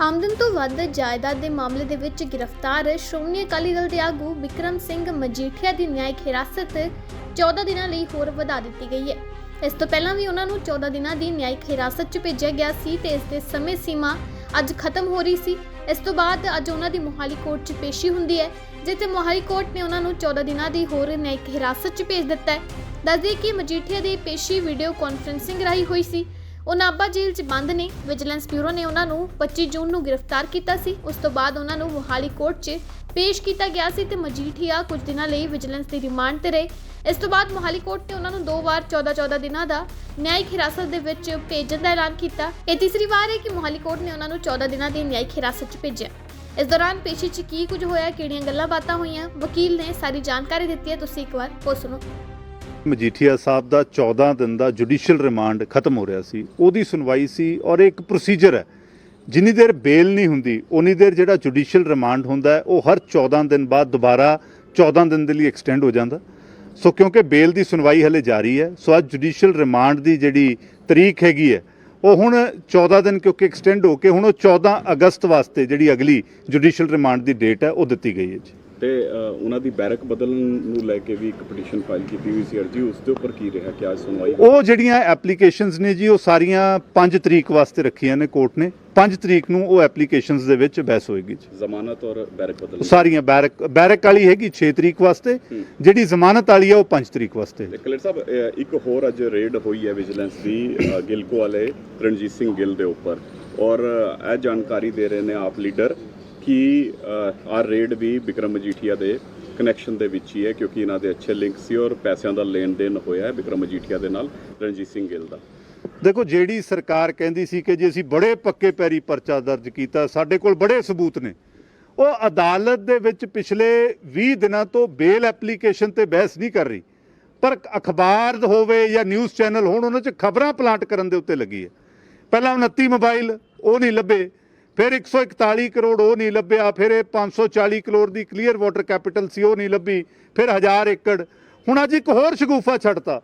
ਆਮਦਨ ਤੋਂ ਵੱਧ ਜਾਇਦਾਦ ਦੇ ਮਾਮਲੇ ਦੇ ਵਿੱਚ ਗ੍ਰਿਫਤਾਰ ਸ਼੍ਰੋਮਣੀ ਅਕਾਲੀ ਦਲ ਦੇ ਆਗੂ ਵਿਕਰਮ ਸਿੰਘ ਮਜੀਠੀਆ ਦੀ ਨਿਆਇਕ ਹਿਰਾਸਤ 14 ਦਿਨਾਂ ਲਈ ਹੋਰ ਵਧਾ ਦਿੱਤੀ ਗਈ ਹੈ। ਇਸ ਤੋਂ ਪਹਿਲਾਂ ਵੀ ਉਹਨਾਂ ਨੂੰ 14 ਦਿਨਾਂ ਦੀ ਨਿਆਇਕ ਹਿਰਾਸਤ 'ਚ ਭੇਜਿਆ ਗਿਆ ਸੀ ਤੇ ਇਸ ਦੇ ਸਮੇਂ ਸੀਮਾ ਅੱਜ ਖਤਮ ਹੋ ਰਹੀ ਸੀ। ਇਸ ਤੋਂ ਬਾਅਦ ਅੱਜ ਉਹਨਾਂ ਦੀ ਮੋਹਾਲੀ ਕੋਰਟ 'ਚ ਪੇਸ਼ੀ ਹੁੰਦੀ ਹੈ, ਜਿੱਥੇ ਮੋਹਾਲੀ ਕੋਰਟ ਨੇ ਉਹਨਾਂ ਨੂੰ 14 ਦਿਨਾਂ ਦੀ ਹੋਰ ਨਿਆਇਕ ਹਿਰਾਸਤ 'ਚ ਭੇਜ ਦਿੱਤਾ ਹੈ। ਦੱਸਦੇ ਕਿ ਮਜੀਠੀਆ ਦੀ ਪੇਸ਼ੀ ਵੀਡੀਓ ਕਾਨਫਰੰਸਿੰਗ ਰਾਹੀਂ ਹੋਈ ਸੀ। ਉਹ ਨਾਭਾ ਜੇਲ੍ਹ 'ਚ ਬੰਦ ਨੇ। ਵਿਜੀਲੈਂਸ ਬਿਊਰੋ ਨੇ ਉਹਨਾਂ ਨੂੰ 25 ਜੂਨ ਨੂੰ ਗ੍ਰਿਫਤਾਰ ਕੀਤਾ ਸੀ। ਉਸ ਤੋਂ ਬਾਅਦ ਉਹਨਾਂ ਨੂੰ ਮੋਹਾਲੀ ਕੋਰਟ 'ਚ ਪੇਸ਼ ਕੀਤਾ ਗਿਆ ਸੀ ਤੇ ਮਜੀਠੀਆ ਕੁਝ ਦਿਨਾਂ ਲਈ ਵਿਜੀਲੈਂਸ ਦੀ ਰਿਮਾਂਡ ਤੇ ਰਹੇ। ਇਸ ਤੋਂ ਬਾਅਦ ਮੋਹਾਲੀ ਕੋਰਟ ਨੇ ਉਹਨਾਂ ਨੂੰ ਦੋ ਵਾਰ 14-14 ਦਿਨਾਂ ਦਾ ਨਿਆਇਕ ਹਿਰਾਸਤ ਦੇ ਵਿੱਚ ਭੇਜਣ ਦਾ ਐਲਾਨ ਕੀਤਾ। ਇਹ ਤੀਸਰੀ ਵਾਰ ਹੈ ਕਿ ਮੋਹਾਲੀ ਕੋਰਟ ਨੇ ਉਹਨਾਂ ਨੂੰ 14 ਦਿਨਾਂ ਦੀ ਨਿਆਇਕ ਹਿਰਾਸਤ 'ਚ ਭੇਜਿਆ। ਇਸ ਦੌਰਾਨ ਪੇਸ਼ੀ 'ਚ ਕੀ ਕੁਝ ਹੋਇਆ, ਕਿਹੜੀਆਂ ਗੱਲਾਂ ਬਾਤਾਂ ਹੋਈਆਂ, ਵਕੀਲ ਨੇ ਸਾਰੀ ਜਾਣਕਾਰੀ ਦਿੱਤੀ ਹੈ। ਤੁਸੀਂ ਇੱਕ ਵਾਰ ਉਹ ਸੁਣੋ। ਮਜੀਠੀਆ ਸਾਹਿਬ ਦਾ 14 ਦਿਨ ਦਾ ਜੁਡੀਸ਼ੀਅਲ ਰਿਮਾਂਡ ਖਤਮ ਹੋ ਰਿਹਾ ਸੀ। ਉਹਦੀ ਸੁਣਵਾਈ ਸੀ ਔਰ ਇੱਕ ਪ੍ਰੋਸੀਜਰ ਹੈ। ਜਿੰਨੀ ਦੇਰ ਬੇਲ ਨਹੀਂ ਹੁੰਦੀ ਉਨੀ ਦੇਰ ਜਿਹੜਾ ਜੁਡੀਸ਼ੀਅਲ ਰਿਮਾਂਡ ਹੁੰਦਾ ਉਹ ਹਰ 14 ਦਿਨ ਬਾਅਦ ਦੁਬਾਰਾ 14 ਦਿਨ ਦੇ ਲਈ ਐਕਸਟੈਂਡ ਹੋ ਜਾਂਦਾ। ਸੋ ਕਿਉਂਕਿ ਬੇਲ ਦੀ ਸੁਣਵਾਈ ਹਲੇ ਜਾਰੀ ਹੈ, ਸੋ ਅੱਜ ਜੁਡੀਸ਼ੀਅਲ ਰਿਮਾਂਡ ਦੀ ਜਿਹੜੀ ਤਰੀਕ ਹੈਗੀ ਹੈ, ਉਹ ਹੁਣ 14 ਦਿਨ ਕਿਉਂਕਿ ਐਕਸਟੈਂਡ ਹੋ ਕੇ ਹੁਣ ਉਹ 14 ਅਗਸਤ ਵਾਸਤੇ ਜਿਹੜੀ ਅਗਲੀ ਜੁਡੀਸ਼ੀਅਲ ਰਿਮਾਂਡ ਦੀ ਡੇਟ ਹੈ, ਉਹ ਦਿੱਤੀ ਗਈ ਹੈ ਜੀ। ਤੇ ਉਹਨਾਂ ਦੀ ਬੈਰਕ ਬਦਲਣ ਨੂੰ ਲੈ ਕੇ ਵੀ ਇੱਕ ਪਟੀਸ਼ਨ ਫਾਈਲ ਕੀਤੀ ਹੋਈ ਸੀ ਅਰਜੀ ਉਸ ਦੇ ਉੱਪਰ ਕੀ ਰਿਹਾ ਕਿ ਅੱਜ ਸੁਣਵਾਈ? ਉਹ ਜਿਹੜੀਆਂ ਐਪਲੀਕੇਸ਼ਨਸ ਨੇ ਜੀ ਉਹ ਸਾਰੀਆਂ 5 ਤਰੀਕ ਵਾਸਤੇ ਰੱਖੀਆਂ ਨੇ ਕੋਰਟ ਨੇ। 5 ਤਰੀਕ ਨੂੰ ਉਹ ਐਪਲੀਕੇਸ਼ਨਸ ਦੇ ਵਿੱਚ ਬਹਿਸ ਹੋਏਗੀ ਜੀ। ਜ਼ਮਾਨਤ ਔਰ ਬੈਰਕ ਬਦਲਣ ਸਾਰੀਆਂ ਬੈਰਕ ਬੈਰਕ ਵਾਲੀ ਹੈਗੀ 6 ਤਰੀਕ ਵਾਸਤੇ। ਜਿਹੜੀ ਜ਼ਮਾਨਤ ਵਾਲੀ ਹੈ ਉਹ 5 ਤਰੀਕ ਵਾਸਤੇ। ਤੇ ਕਲਰ ਸਾਹਿਬ ਇੱਕ ਹੋਰ ਅੱਜ ਰੇਡ ਹੋਈ ਹੈ ਵਿਜੀਲੈਂਸ ਦੀ ਗਿਲਕੋ ਵਾਲੇ ਰਣਜੀਤ ਸਿੰਘ ਗਿੱਲ ਦੇ ਉੱਪਰ। ਔਰ ਇਹ ਜਾਣਕਾਰੀ ਦੇ ਰਹੇ ਨੇ ਆਪ ਲੀਡਰ ਕਿ ਆਹ ਰੇਡ ਵੀ ਵਿਕਰਮ ਮਜੀਠੀਆ ਦੇ ਕਨੈਕਸ਼ਨ ਦੇ ਵਿੱਚ ਹੀ ਹੈ, ਕਿਉਂਕਿ ਇਹਨਾਂ ਦੇ ਅੱਛੇ ਲਿੰਕ ਸੀ ਔਰ ਪੈਸਿਆਂ ਦਾ ਲੈਣ ਦੇਣ ਹੋਇਆ ਹੈ ਵਿਕਰਮ ਮਜੀਠੀਆ ਦੇ ਨਾਲ, ਰਣਜੀਤ ਸਿੰਘ ਗਿੱਲ ਦਾ। ਦੇਖੋ, ਜਿਹੜੀ ਸਰਕਾਰ ਕਹਿੰਦੀ ਸੀ ਕਿ ਜੇ ਅਸੀਂ ਬੜੇ ਪੱਕੇ ਪੈਰੀ ਪਰਚਾ ਦਰਜ ਕੀਤਾ, ਸਾਡੇ ਕੋਲ ਬੜੇ ਸਬੂਤ ਨੇ। ਉਹ ਅਦਾਲਤ ਦੇ ਵਿੱਚ ਪਿਛਲੇ 20 ਦਿਨਾਂ ਤੋਂ ਬੇਲ ਐਪਲੀਕੇਸ਼ਨ ਤੇ ਬਹਿਸ ਨਹੀਂ ਕਰ ਰਹੀ। ਪਰ ਅਖਬਾਰ ਹੋਵੇ ਜਾਂ ਨਿਊਜ਼ ਚੈਨਲ ਹੋਣ, ਉਹਨਾਂ 'ਚ ਖਬਰਾਂ ਪਲਾਂਟ ਕਰਨ ਦੇ ਉੱਤੇ ਲੱਗੀ ਹੈ। ਪਹਿਲਾਂ 29 ਮੋਬਾਈਲ, ਉਹ ਨਹੀਂ ਲੱਭੇ। ਫਿਰ 141 ਕਰੋੜ ਉਹ ਨਹੀਂ ਲੱਭਿਆ, ਫਿਰ ਇਹ 540 ਕਰੋੜ ਦੀ ਕਲੀਅਰ ਵਾਟਰ ਕੈਪੀਟਲ ਸੀ, ਉਹ ਨਹੀਂ ਲੱਭੀ, ਫਿਰ 1000 ਏਕੜ। ਹੁਣ ਅੱਜ ਇੱਕ ਹੋਰ ਸ਼ਗੂਫਾ ਛੱਡਤਾ।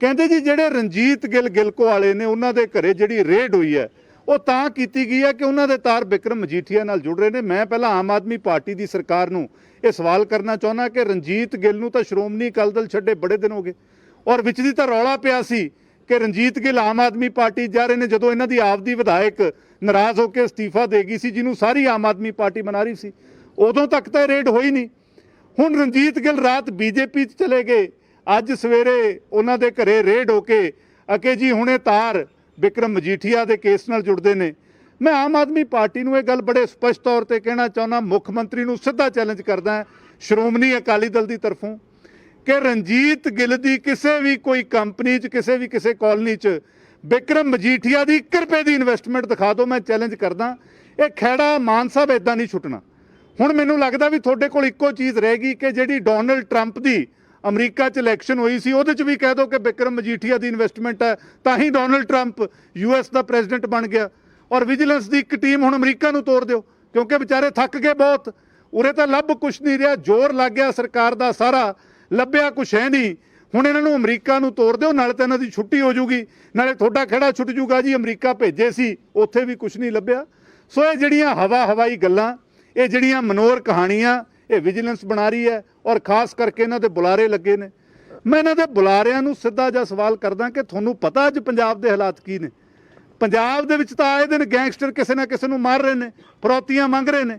ਕਹਿੰਦੇ ਜੀ, ਜਿਹੜੇ ਰਣਜੀਤ ਗਿੱਲ ਗਿਲਕੋ ਵਾਲੇ ਨੇ, ਉਹਨਾਂ ਦੇ ਘਰੇ ਜਿਹੜੀ ਰੇਡ ਹੋਈ ਹੈ, ਉਹ ਤਾਂ ਕੀਤੀ ਗਈ ਹੈ ਕਿ ਉਹਨਾਂ ਦੇ ਤਾਰ ਬਿਕਰਮ ਮਜੀਠੀਆ ਨਾਲ ਜੁੜ ਰਹੇ ਨੇ। ਮੈਂ ਪਹਿਲਾਂ ਆਮ ਆਦਮੀ ਪਾਰਟੀ ਦੀ ਸਰਕਾਰ ਨੂੰ ਇਹ ਸਵਾਲ ਕਰਨਾ ਚਾਹੁੰਦਾ ਕਿ ਰਣਜੀਤ ਗਿੱਲ ਨੂੰ ਤਾਂ ਸ਼੍ਰੋਮਣੀ ਅਕਾਲੀ ਦਲ ਛੱਡੇ ਬੜੇ ਦਿਨ ਹੋ ਗਏ, ਔਰ ਵਿੱਚ ਦੀ ਤਾਂ ਰੌਲਾ ਪਿਆ ਸੀ ਕਿ ਰਣਜੀਤ ਗਿੱਲ ਆਮ ਆਦਮੀ ਪਾਰਟੀ ਜਾ ਰਹੇ ਨੇ, ਜਦੋਂ ਇਹਨਾਂ ਦੀ ਆਪ ਦੀ ਵਿਧਾਇਕ ਨਾਰਾਜ਼ ਹੋ ਕੇ ਅਸਤੀਫਾ ਦੇ ਗਈ ਸੀ, ਜਿਹਨੂੰ ਸਾਰੀ ਆਮ ਆਦਮੀ ਪਾਰਟੀ ਮਨਾ ਰਹੀ ਸੀ, ਉਦੋਂ ਤੱਕ ਤਾਂ ਇਹ ਰੇਡ ਹੋਈ ਨਹੀਂ। ਹੁਣ ਰਣਜੀਤ ਗਿੱਲ ਰਾਤ ਬੀਜੇਪੀ 'ਚ ਚਲੇ ਗਏ, ਅੱਜ ਸਵੇਰੇ ਉਹਨਾਂ ਦੇ ਘਰੇ ਰੇਡ ਹੋ ਕੇ, ਅਕੇ ਜੀ ਹੁਣੇ ਤਾਰ, ਵਿਕਰਮ ਮਜੀਠੀਆ ਦੇ ਕੇਸ ਨਾਲ ਜੁੜਦੇ ਨੇ। ਮੈਂ ਆਮ ਆਦਮੀ ਪਾਰਟੀ ਨੂੰ ਇਹ ਗੱਲ ਬੜੇ ਸਪਸ਼ਟ ਤੌਰ ਤੇ ਕਹਿਣਾ ਚਾਹੁੰਦਾ, ਮੁੱਖ ਮੰਤਰੀ ਨੂੰ ਸਿੱਧਾ ਚੈਲੰਜ ਕਰਦਾ, ਸ਼੍ਰੋਮਣੀ ਅਕਾਲੀ ਦਲ ਦੀ ਤਰਫੋਂ। ਕਿ ਰਣਜੀਤ ਗਿੱਲ ਦੀ ਕਿਸੇ ਵੀ ਕੋਈ ਕੰਪਨੀ 'ਚ, ਕਿਸੇ ਵੀ ਕਿਸੇ ਕਾਲਨੀ 'ਚ ਬਿਕਰਮ ਮਜੀਠੀਆ ਦੀ 1 ਰੁਪਏ ਦੀ ਇਨਵੈਸਟਮੈਂਟ ਦਿਖਾ ਦਿਓ, ਮੈਂ ਚੈਲੰਜ ਕਰਦਾ। ਇਹ ਖੈੜਾ ਮਾਨ ਸਾਹਿਬ ਇਦਾਂ ਨਹੀਂ ਛੁੱਟਣਾ। ਹੁਣ ਮੈਨੂੰ ਲੱਗਦਾ ਵੀ ਤੁਹਾਡੇ ਕੋਲ ਇੱਕੋ ਚੀਜ਼ ਰਹਿ ਗਈ ਕਿ ਜਿਹੜੀ ਡੋਨਲਡ ਟਰੰਪ ਦੀ ਅਮਰੀਕਾ 'ਚ ਇਲੈਕਸ਼ਨ ਹੋਈ ਸੀ, ਉਹਦੇ 'ਚ ਵੀ ਕਹਿ ਦਿਓ ਕਿ ਬਿਕਰਮ ਮਜੀਠੀਆ ਦੀ ਇਨਵੈਸਟਮੈਂਟ ਹੈ, ਤਾਂ ਹੀ ਡੋਨਲਡ ਟਰੰਪ ਯੂਐਸ ਦਾ ਪ੍ਰੈਜ਼ੀਡੈਂਟ ਬਣ ਗਿਆ। ਔਰ ਵਿਜੀਲੈਂਸ ਦੀ ਇੱਕ ਟੀਮ ਹੁਣ ਅਮਰੀਕਾ ਨੂੰ ਤੋੜ ਦਿਓ, ਕਿਉਂਕਿ ਵਿਚਾਰੇ ਥੱਕ ਗਏ ਬਹੁਤ। ਉਰੇ ਤਾਂ ਲੱਭ ਕੁਛ ਨਹੀਂ ਰਿਹਾ, ਜ਼ੋਰ ਲੱਗ ਗਿਆ ਸਰਕਾਰ ਦਾ ਸਾਰਾ। ਲੱਭਿਆ ਕੁਛ ਹੈ ਨਹੀਂ। ਹੁਣ ਇਹਨਾਂ ਨੂੰ ਅਮਰੀਕਾ ਨੂੰ ਤੋਰ ਦਿਓ, ਨਾਲੇ ਤਾਂ ਇਹਨਾਂ ਦੀ ਛੁੱਟੀ ਹੋ ਜੂਗੀ। ਨਾਲੇ ਤੁਹਾਡਾ ਖੇੜਾ ਛੁੱਟ ਜੂਗਾ ਜੀ, ਅਮਰੀਕਾ ਭੇਜੇ ਸੀ, ਉੱਥੇ ਵੀ ਕੁਛ ਨਹੀਂ ਲੱਭਿਆ। ਸੋ ਇਹ ਜਿਹੜੀਆਂ ਹਵਾ ਹਵਾਈ ਗੱਲਾਂ, ਇਹ ਜਿਹੜੀਆਂ ਮਨੋਰ ਕਹਾਣੀਆਂ, ਇਹ ਵਿਜੀਲੈਂਸ ਬਣਾ ਰਹੀ ਹੈ ਔਰ ਖਾਸ ਕਰਕੇ ਇਹਨਾਂ ਦੇ ਬੁਲਾਰੇ ਲੱਗੇ ਨੇ। ਮੈਂ ਇਹਨਾਂ ਦੇ ਬੁਲਾਰਿਆਂ ਨੂੰ ਸਿੱਧਾ ਜਿਹਾ ਸਵਾਲ ਕਰਦਾ ਕਿ ਤੁਹਾਨੂੰ ਪਤਾ ਅੱਜ ਪੰਜਾਬ ਦੇ ਹਾਲਾਤ ਕੀ ਨੇ? ਪੰਜਾਬ ਦੇ ਵਿੱਚ ਤਾਂ ਆਏ ਦਿਨ ਗੈਂਗਸਟਰ ਕਿਸੇ ਨਾ ਕਿਸੇ ਨੂੰ ਮਾਰ ਰਹੇ ਨੇ, ਫਰੋਤੀਆਂ ਮੰਗ ਰਹੇ ਨੇ।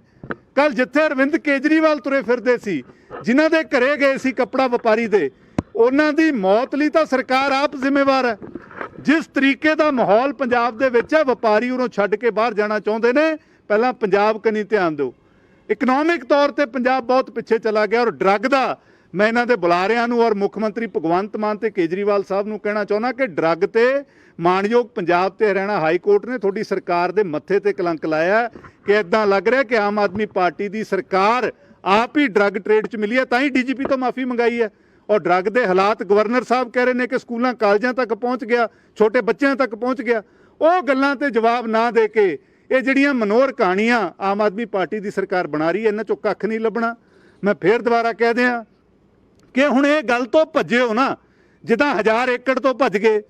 ਕੱਲ ਜਿੱਥੇ ਅਰਵਿੰਦ ਕੇਜਰੀਵਾਲ ਤੁਰੇ ਫਿਰਦੇ ਸੀ ਜਿਨ੍ਹਾਂ ਦੇ ਘਰੇ ਗਏ ਸੀ ਕੱਪੜਾ ਵਪਾਰੀ ਦੇ, ਉਹਨਾਂ ਦੀ ਮੌਤ ਲਈ ਤਾਂ ਸਰਕਾਰ ਆਪ ਜ਼ਿੰਮੇਵਾਰ ਹੈ। ਜਿਸ ਤਰੀਕੇ ਦਾ ਮਾਹੌਲ ਪੰਜਾਬ ਦੇ ਵਿੱਚ ਹੈ, ਵਪਾਰੀ ਉਹਨੂੰ ਛੱਡ ਕੇ ਬਾਹਰ ਜਾਣਾ ਚਾਹੁੰਦੇ ਨੇ, ਪਹਿਲਾਂ ਪੰਜਾਬ ਕਨੀ ਧਿਆਨ ਦਿਓ। ਇਕਨੋਮਿਕ ਤੌਰ ਤੇ ਪੰਜਾਬ ਬਹੁਤ ਪਿੱਛੇ ਚਲਾ ਗਿਆ ਔਰ ਡਰੱਗ ਦਾ ਮੈਂ ਇਹਨਾਂ ਦੇ ਬੁਲਾਰਿਆਂ ਨੂੰ ਔਰ ਮੁੱਖ ਮੰਤਰੀ ਭਗਵੰਤ ਮਾਨ ਤੇ ਕੇਜਰੀਵਾਲ ਸਾਹਿਬ ਨੂੰ ਕਹਿਣਾ ਚਾਹੁੰਦਾ ਕਿ ਡਰੱਗ ਤੇ ਮਾਨਯੋਗ ਪੰਜਾਬ ਤੇ ਹਰਿਆਣਾ ਹਾਈ ਕੋਰਟ ਨੇ ਤੁਹਾਡੀ ਸਰਕਾਰ ਦੇ ਮੱਥੇ ਤੇ ਕਲੰਕ ਲਾਇਆ ਕਿ ਇਦਾਂ ਲੱਗ ਰਿਹਾ ਕਿ ਆਮ ਆਦਮੀ ਪਾਰਟੀ ਦੀ ਸਰਕਾਰ ਆਪ ਹੀ ਡਰੱਗ ਟ੍ਰੇਡ 'ਚ ਮਿਲੀ ਹੈ, ਤਾਂ ਹੀ ਡੀਜੀਪੀ ਤੋਂ ਮਾਫੀ ਮੰਗਾਈ ਹੈ। ਔਰ ਡਰੱਗ ਦੇ ਹਾਲਾਤ ਗਵਰਨਰ ਸਾਹਿਬ ਕਹਿ ਰਹੇ ਨੇ ਕਿ ਸਕੂਲਾਂ, ਕਾਲਜਾਂ ਤੱਕ ਪਹੁੰਚ ਗਿਆ, ਛੋਟੇ ਬੱਚਿਆਂ ਤੱਕ ਪਹੁੰਚ ਗਿਆ। ਉਹ ਗੱਲਾਂ ਤੇ ਜਵਾਬ ਨਾ ਦੇ ਕੇ ਇਹ ਜਿਹੜੀਆਂ ਮਨੋਰ ਕਹਾਣੀਆਂ ਆਮ ਆਦਮੀ ਪਾਰਟੀ ਦੀ ਸਰਕਾਰ ਬਣਾ ਰਹੀ ਹੈ, ਇਹਨਾਂ ਚੋਂ ਕੱਖ ਨਹੀਂ ਲੱਭਣਾ। ਮੈਂ ਫੇਰ ਦੁਬਾਰਾ ਕਹਿ ਦਿਆਂ ਕਿ ਹੁਣ ਇਹ ਗੱਲ ਤੋਂ ਭੱਜਿਓ ਨਾ, ਜਿੱਦਾਂ ਹਜ਼ਾਰ ਏਕੜ ਤੋਂ ਭੱਜ ਗਏ,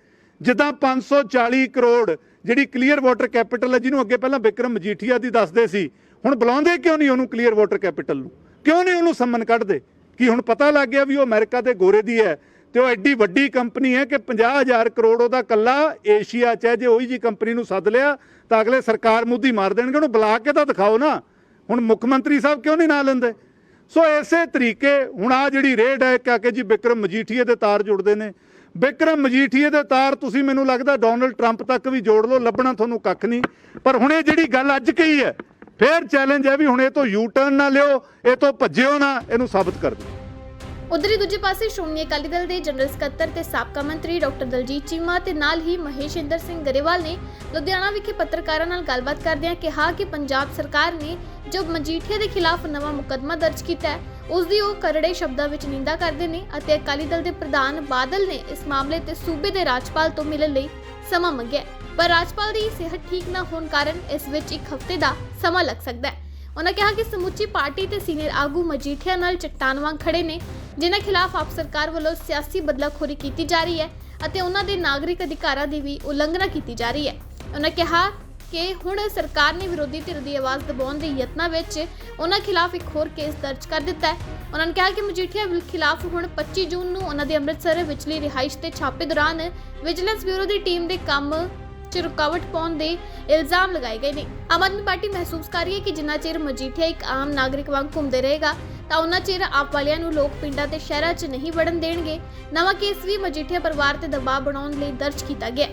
ਜਿੱਦਾਂ 540 ਕਰੋੜ ਜਿਹੜੀ ਕਲੀਅਰ ਵਾਟਰ ਕੈਪੀਟਲ ਹੈ, ਜਿਹਨੂੰ ਅੱਗੇ ਪਹਿਲਾਂ ਵਿਕਰਮ ਮਜੀਠੀਆ ਦੀ ਦੱਸਦੇ ਸੀ ਹੁਣ ਬੁਲਾਉਂਦੇ ਕਿਉਂ ਨਹੀਂ ਉਹਨੂੰ ਕਲੀਅਰ ਵਾਟਰ ਕੈਪੀਟਲ ਨੂੰ? ਕਿਉਂ ਨਹੀਂ ਉਹਨੂੰ ਸੰਮਨ ਕੱਢਦੇ? ਕਿ ਹੁਣ ਪਤਾ ਲੱਗ ਗਿਆ ਵੀ ਉਹ ਅਮਰੀਕਾ ਦੇ ਗੋਰੇ ਦੀ ਹੈ ਤੇ ਉਹ ਐਡੀ ਵੱਡੀ ਕੰਪਨੀ ਹੈ ਕਿ 50000 ਕਰੋੜ ਉਹਦਾ ਕੱਲਾ ਏਸ਼ੀਆ ਚ ਹੈ, ਜੇ ਉਹੀ ਜੀ ਕੰਪਨੀ ਨੂੰ ਸੱਦ ਲਿਆ, ਤਾਂ ਅਗਲੇ ਸਰਕਾਰ ਮੁੱਦੀ ਮਾਰ ਦੇਣਗੇ, ਉਹਨੂੰ ਬੁਲਾ ਕੇ ਤਾਂ ਦਿਖਾਓ ਨਾ। ਹੁਣ ਮੁੱਖ ਮੰਤਰੀ ਸਾਹਿਬ ਕਿਉਂ ਨਹੀਂ ਨਾਂ ਲੈਂਦੇ? ਸੋ ਇਸੇ ਤਰੀਕੇ ਹੁਣ ਆ ਜਿਹੜੀ ਰੇਡ ਹੈ ਕਿ ਕਿ ਜੀ ਵਿਕਰਮ ਮਜੀਠੀਏ ਦੇ ਤਾਰ ਜੁੜਦੇ ਨੇ। ਵਿਕਰਮ ਮਜੀਠੀਏ ਦੇ ਤਾਰ ਤੁਸੀਂ ਮੈਨੂੰ ਲੱਗਦਾ ਡੋਨਲਡ ਟਰੰਪ ਤੱਕ ਵੀ ਜੋੜ ਲਓ, ਲੱਭਣਾ ਤੁਹਾਨੂੰ ਕੱਖ ਨਹੀਂ। ਪਰ ਹੁਣ ਇਹ ਜਿਹੜੀ ਗੱਲ ਅੱਜ ਕਹੀ ਹੈ ਫੇਰ ਚੈਲੰਜ ਹੈ ਵੀ ਹੁਣ ਇਹ ਤੋਂ ਯੂ ਟਰਨ ਨਾ ਲਿਓ, ਇਹ ਤੋਂ ਭੱਜਿਓ ਨਾ, ਇਹਨੂੰ ਸਾਬਤ ਕਰ ਦਿਓ। ਉਧਰ ਹੀ ਦੂਜੇ ਪਾਸੇ ਸ਼੍ਰੋਮਣੀ ਅਕਾਲੀ ਦਲ ਦੇ ਜਨਰਲ ਸਕੱਤਰ ਤੇ ਸਾਬਕਾ ਮੰਤਰੀ ਡਾਕਟਰ ਦਲਜੀਤ ਚੀਮਾ ਤੇ ਨਾਲ ਹੀ ਮਹੇਸ਼ਿੰਦਰ ਸਿੰਘ ਗਰੇਵਾਲ ਨੇ ਲੁਧਿਆਣਾ ਵਿਖੇ ਪੱਤਰਕਾਰਾਂ ਨਾਲ ਗੱਲਬਾਤ ਕਰਦਿਆਂ ਕਿਹਾ ਕਿ ਪੰਜਾਬ ਸਰਕਾਰ ਨੇ ਜੋ ਮਜੀਠੀਆ ਦੇ ਖਿਲਾਫ ਨਵਾਂ ਮੁਕੱਦਮਾ ਦਰਜ ਕੀਤਾ ਹੈ ਉਸ ਦੀ ਉਹ ਕਰੜੇ ਸ਼ਬਦਾਂ ਵਿੱਚ ਨਿੰਦਾ ਕਰਦੇ ਨੇ ਅਤੇ ਅਕਾਲੀ ਦਲ ਦੇ ਪ੍ਰਧਾਨ ਬਾਦਲ ਨੇ ਇਸ ਮਾਮਲੇ ਤੇ ਸੂਬੇ ਦੇ ਰਾਜਪਾਲ ਤੋਂ ਮਿਲਣ ਲਈ ਸਮਾਂ ਮੰਗਿਆ ਪਰ ਰਾਜਪਾਲ ਦੀ ਸਿਹਤ ਠੀਕ ਨਾ ਹੋਣ ਕਾਰਨ ਇਸ ਵਿੱਚ ਇੱਕ ਹਫ਼ਤੇ ਦਾ ਸਮਾਂ ਲੱਗ ਸਕਦਾ ਹੈ। ਉਹਨਾਂ ਕਿਹਾ ਕਿ ਸਮੁੱਚੀ ਪਾਰਟੀ ਤੇ ਸੀਨੀਅਰ ਆਗੂ ਮਜੀਠੀਆ ਨਾਲ ਚੱਟਾਨ ਵਾਂਗ ਖੜੇ ਨੇ, ਜਿਨ੍ਹਾਂ ਖਿਲਾਫ ਆਪ ਸਰਕਾਰ ਵੱਲੋਂ ਸਿਆਸੀ ਬਦਲਾਖੋਰੀ ਕੀਤੀ ਜਾ ਰਹੀ ਹੈ ਅਤੇ ਉਹਨਾਂ ਦੇ ਨਾਗਰਿਕ ਅਧਿਕਾਰਾਂ ਦੀ ਵੀ ਉਲੰਘਣਾ ਕੀਤੀ ਜਾ ਰਹੀ ਹੈ। ਉਹਨਾਂ ਕਿਹਾ ਕਿ ਹੁਣ ਸਰਕਾਰ ਨੇ ਵਿਰੋਧੀ ਧਿਰ ਦੀ ਆਵਾਜ਼ ਦਬਾਉਣ ਦੇ ਯਤਨਾਂ ਵਿੱਚ ਉਹਨਾਂ ਖਿਲਾਫ ਇੱਕ ਹੋਰ ਕੇਸ ਦਰਜ ਕਰ ਦਿੱਤਾ ਹੈ। ਉਹਨਾਂ ਨੇ ਕਿਹਾ ਕਿ ਮਜੀਠੀਆ ਖਿਲਾਫ ਹੁਣ 25 ਜੂਨ ਨੂੰ ਉਹਨਾਂ ਦੇ ਅੰਮ੍ਰਿਤਸਰ ਵਿਚਲੀ ਰਿਹਾਇਸ਼ ਤੇ ਛਾਪੇ ਦੌਰਾਨ ਵਿਜੀਲੈਂਸ ਬਿਊਰੋ ਦੀ ਟੀਮ ਦੇ ਕੰਮ 'ਚ ਰੁਕਾਵਟ ਪਾਉਣ ਦੇ ਇਲਜ਼ਾਮ ਲਗਾਏ ਗਏ ਨੇ। ਆਮ ਆਦਮੀ ਪਾਰਟੀ ਮਹਿਸੂਸ ਕਰ ਰਹੀ ਹੈ ਕਿ ਜਿੰਨਾ ਚਿਰ ਮਜੀਠੀਆ ਇੱਕ ਆਮ ਨਾਗਰਿਕ ਵਾਂਗ ਘੁੰਮਦੇ ਰਹੇਗਾ, ਤਾਂ ਉਹਨਾਂ ਚਿਰ ਆਪ ਵਾਲਿਆਂ ਨੂੰ ਲੋਕ ਪਿੰਡਾਂ ਤੇ ਸ਼ਹਿਰਾਂ 'ਚ ਨਹੀਂ ਵੜਨ ਦੇਣਗੇ। ਨਵਾਂ ਕੇਸ ਵੀ ਮਜੀਠੀਆ ਪਰਿਵਾਰ ਤੇ ਦਬਾਅ ਬਣਾਉਣ ਲਈ ਦਰਜ ਕੀਤਾ ਗਿਆ।